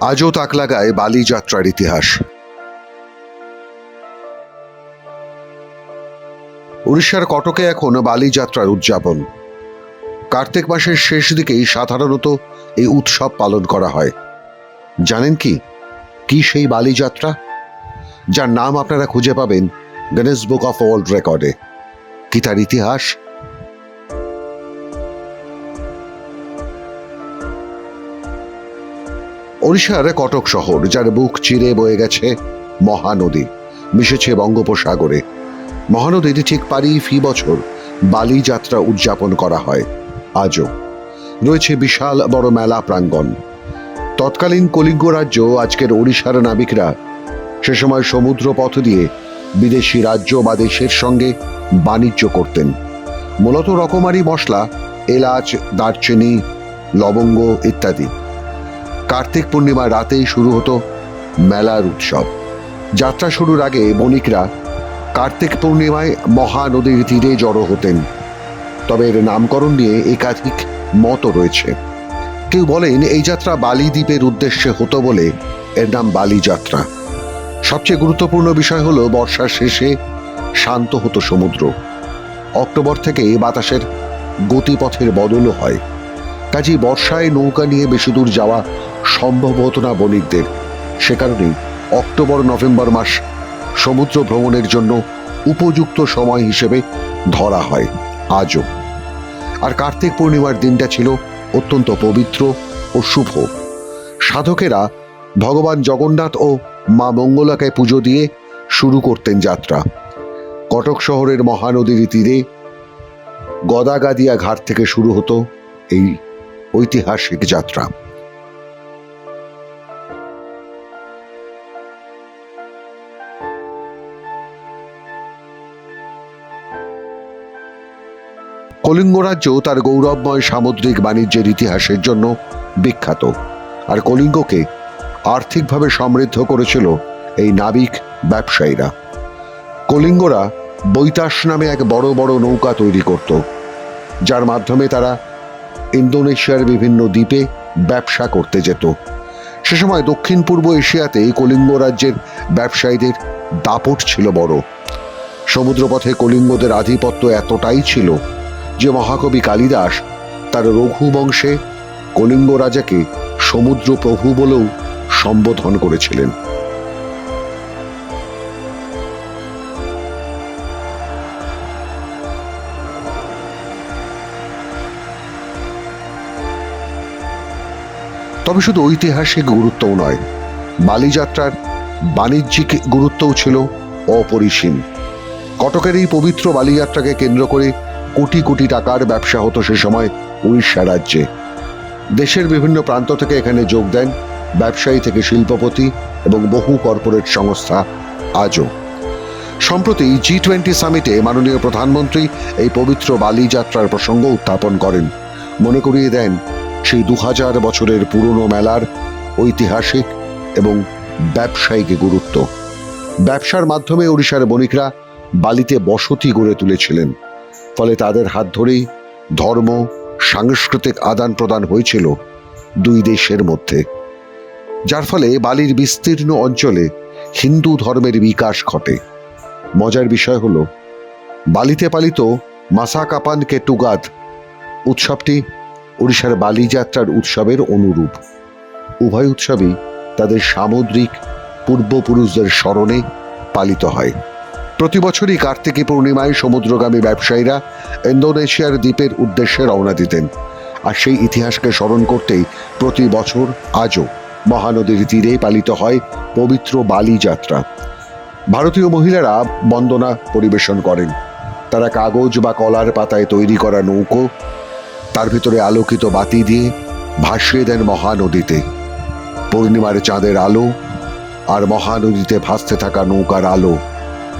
আজও তাক লাগায় বালি যাত্রার ইতিহাস। উড়িষ্যার কটকে এখন বালি যাত্রার উদযাপন। কার্তিক মাসের শেষ দিকেই সাধারণত এই উৎসব পালন করা হয়। জানেন কি? কি সেই বালি যাত্রা? যার নাম আপনারা খুঁজে পাবেন গণেশ বুক অফ ওয়ার্ল্ড রেকর্ডে। কি তার ইতিহাস? ওড়িশার কটক শহর, যার বুক চিরে বয়ে গেছে মহানদী, মিশেছে বঙ্গোপসাগরে। মহানদীর ঠিক পারি ফি বছর বালি যাত্রা উদযাপন করা হয় আজও। রয়েছে বিশাল বড় মেলা প্রাঙ্গণ। তৎকালীন কলিঙ্গ রাজ্য, আজকের ওড়িশার নাবিকরা সে সময় সমুদ্র পথ দিয়ে বিদেশি রাজ্য বা দেশের সঙ্গে বাণিজ্য করতেন। মূলত রকমারি মশলা, এলাচ, দারচিনি, লবঙ্গ ইত্যাদি। কার্তিক পূর্ণিমার রাতেই শুরু হতো মেলার উৎসব। যাত্রা শুরুর আগে বণিকরা কার্তিক পূর্ণিমায় মহানদীর তীরে জড়ো হতেন। তবে এর নামকরণ নিয়ে একাধিক মতও রয়েছে। কেউ বলেন এই যাত্রা বালি দ্বীপের উদ্দেশ্যে হতো বলে এর নাম বালি যাত্রা সবচেয়ে গুরুত্বপূর্ণ বিষয় হলো বর্ষার শেষে শান্ত হতো সমুদ্র। অক্টোবর থেকে বাতাসের গতিপথের বদলও হয়। কাজেই বর্ষায় নৌকা নিয়ে বেশি দূর যাওয়া সম্ভব হতো না বণিকদের। সে কারণেই অক্টোবর, নভেম্বর মাস সমুদ্র ভ্রমণের জন্য উপযুক্ত সময় হিসেবে ধরা হয় আজও। আর কার্তিক পূর্ণিমার দিনটা ছিল অত্যন্ত পবিত্র ও শুভ। সাধকেরা ভগবান জগন্নাথ ও মা মঙ্গলাকে পুজো দিয়ে শুরু করতেন যাত্রা। কটক শহরের মহানদীর তীরে গদাগাদিয়া ঘাট থেকে শুরু হতো এই ঐতিহাসিক যাত্রা। কলিঙ্গ রাজ্য তার গৌরবময় সামুদ্রিক বাণিজ্যের ইতিহাসের জন্য বিখ্যাত। আর কলিঙ্গকে আর্থিকভাবে সমৃদ্ধ করেছিল এই নাবিক ব্যবসায়ীরা। কলিঙ্গরা বৈতাস নামে এক বড় বড় নৌকা তৈরি করত, যার মাধ্যমে তারা ইন্দোনেশিয়ার বিভিন্ন দ্বীপে ব্যবসা করতে যেত। সে সময় দক্ষিণ পূর্ব এশিয়াতে কলিঙ্গ রাজ্যের ব্যবসায়ীদের দাপট ছিল বড়। সমুদ্রপথে কলিঙ্গদের আধিপত্য এতটাই ছিল যে মহাকবি কালিদাস তার রঘু বংশে কলিঙ্গ রাজাকে সমুদ্র প্রভু বলেও সম্বোধন করেছিলেন। তবে শুধু ঐতিহাসিক গুরুত্বও নয়, বালিযাত্রার বাণিজ্যিক গুরুত্বও ছিল অপরিসীম। কটকের এই পবিত্র বালিযাত্রাকে কেন্দ্র করে কোটি কোটি টাকার ব্যবসা হতো সে সময় উড়িষ্যা রাজ্যে। দেশের বিভিন্ন প্রান্ত থেকে এখানে যোগ দেন ব্যবসায়ী থেকে শিল্পপতি এবং বহু কর্পোরেট সংস্থা আজও। সম্প্রতি জি টোয়েন্টি সামিটে মাননীয় প্রধানমন্ত্রী এই পবিত্র বালি যাত্রার প্রসঙ্গ উত্থাপন করেন। মনে করিয়ে দেন, সেই দু হাজার বছরের পুরনো মেলার ঐতিহাসিক এবং ব্যবসায়িক গুরুত্ব। ব্যবসার মাধ্যমে ওড়িশার বণিকরা বালিতে বসতি গড়ে তুলেছিলেন। ফলে তাদের হাত ধরেই ধর্ম, সাংস্কৃতিক আদান প্রদান হয়েছিল দুই দেশের মধ্যে। যার ফলে বালির বিস্তীর্ণ অঞ্চলে হিন্দু ধর্মের বিকাশ ঘটে। মজার বিষয় হল, বালিতে পালিত মাসাকাপান কেটুগাদ উৎসবটি ওড়িশার বালিযাত্রার উৎসবের অনুরূপ। উভয় উৎসবই তাদের সামুদ্রিক পূর্বপুরুষদের স্মরণে পালিত হয়। প্রতি বছরই কার্তিকী পূর্ণিমায় সমুদ্রগামী ব্যবসায়ীরা ইন্দোনেশিয়ার দ্বীপের উদ্দেশ্যে রওনা দিতেন। আর সেই ইতিহাসকে স্মরণ করতেই প্রতি বছর আজও মহানদীর তীরে পালিত হয় পবিত্র বালি যাত্রা। ভারতীয় মহিলারা বন্দনা পরিবেশন করেন। তারা কাগজ বা কলার পাতায় তৈরি করা নৌকো, তার ভিতরে আলোকিত বাতি দিয়ে ভাসিয়ে দেন মহানদীতে। পূর্ণিমার চাঁদের আলো আর মহানদীতে ভাসতে থাকা নৌকার আলো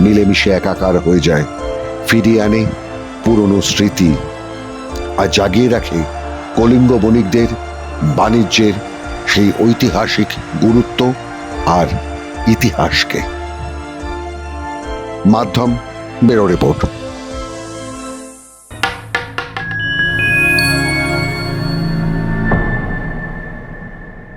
মিলেমিশে একাকার হয়ে যায়, ফিরিয়ে আনে পুরনো স্মৃতি আর জাগিয়ে রাখে কলিঙ্গ বণিকদের বাণিজ্যের সেই ঐতিহাসিক গুরুত্ব আর ইতিহাসকে। মাধ্যম বেরো রিপোর্ট।